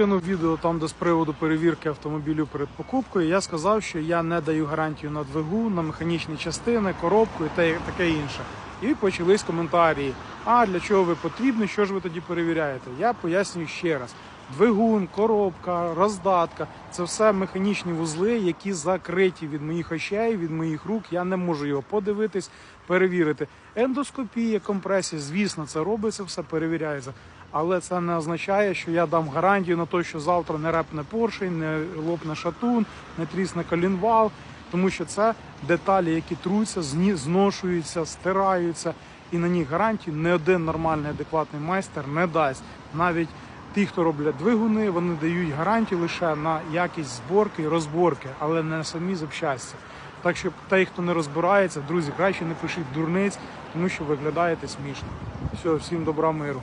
скинув відео там, де з приводу перевірки автомобілю перед покупкою. Я сказав, що я не даю гарантію на двигу, на механічні частини, коробку і таке інше. І почались коментарі. А для чого ви потрібні? Що ж ви тоді перевіряєте? Я пояснюю ще раз. Двигун, коробка, роздатка це все механічні вузли, які закриті від моїх очей, від моїх рук. Я не можу його подивитись, перевірити. Ендоскопія, компресія, звісно, це робиться, все перевіряється. Але це не означає, що я дам гарантію на те, що завтра не репне поршень, не лопне шатун, не трісне колінвал, тому що це деталі, які труться, зношуються, стираються, і на них гарантію не один нормальний адекватний майстер не дасть. Навіть ті, хто роблять двигуни, вони дають гарантію лише на якість зборки і розборки, але не на самі запчасті. Так що той, хто не розбирається, друзі, краще не пишіть дурниць, тому що виглядаєте смішно. Все, всім добра миру.